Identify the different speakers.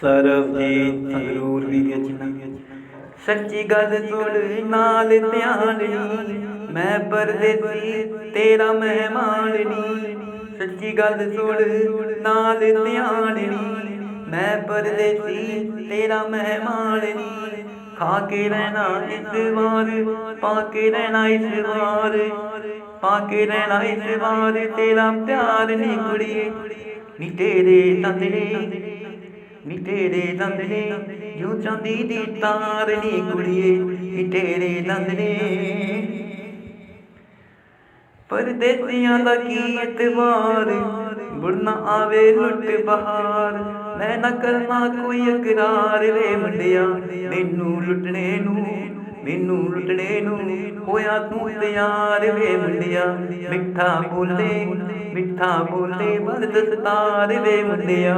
Speaker 1: ਸਰਬਜੀਤ ਸੰਗਰੂਰ ਦੀ ਰਚਨਾ ਸੱਚੀ ਗੱਲ ਸੁਣ ਨਾਲ ਧਿਆਨ ਨੀ, ਮੈਂ ਪਰਦੇਸੀ, ਤੇਰਾ ਮਹਿਮਾਨ ਨੀ। ਸੱਚੀ ਗੱਲ ਸੁਣ ਨਾਲ ਧਿਆਨ ਨੀ, ਮੈਂ ਪਰਦੇਸੀ, ਤੇਰਾ ਮਹਿਮਾਨ ਨੀ। ਖਾ ਕੇ ਰਹਿਣਾ ਇਸ ਵਾਰ, ਪਾ ਕੇ ਰਹਿਣਾ ਇਸ ਵਾਰ। ਪਾ ਕੇ ਰਹਿਣਾ ਇਸ ਵਾਰ, ਤੇਰਾ ਪਿਆਰ ਨੀ ਕੁੜੀਏ ਨੀ ਤੇਰੇ ਤੰਦਲੇ ਨੀ ਤੇਰੇ ਦੰਦ ਨੇ ਜੋ ਚਾਂਦੀ ਦੀ ਤਾਰ ਨੀ ਕੁੜੀਏ, ਨੀ ਤੇਰੇ ਦੰਦ ਨੇ ਪਰਦੇਸੀਆਂ ਦਾ ਕੀ ਇਤਵਾਰ ਬੁੜਨਾ ਆਵੇ ਲੁੱਟ ਬਹਾਰ। ਮੈਂ ਨਾ ਕਰਨਾ ਕੋਈ ਇਕਰਾਰ ਵੇ ਮੁੰਡਿਆ, ਮੈਨੂੰ ਲੁੱਟਣੇ ਨੂੰ, ਮੈਨੂੰ ਲੁੱਟਣੇ ਨੂੰ। ਹੋਇਆ ਤੂੰ ਤਿਆਰ ਵੇ ਮੁੰਡਿਆ, ਮਿੱਠਾ ਬੋਲੇ ਮਿੱਠਾ ਬੋਲੇ ਬਲ ਦਸਤਾਰ ਵੇ ਮੁੰਡਿਆ।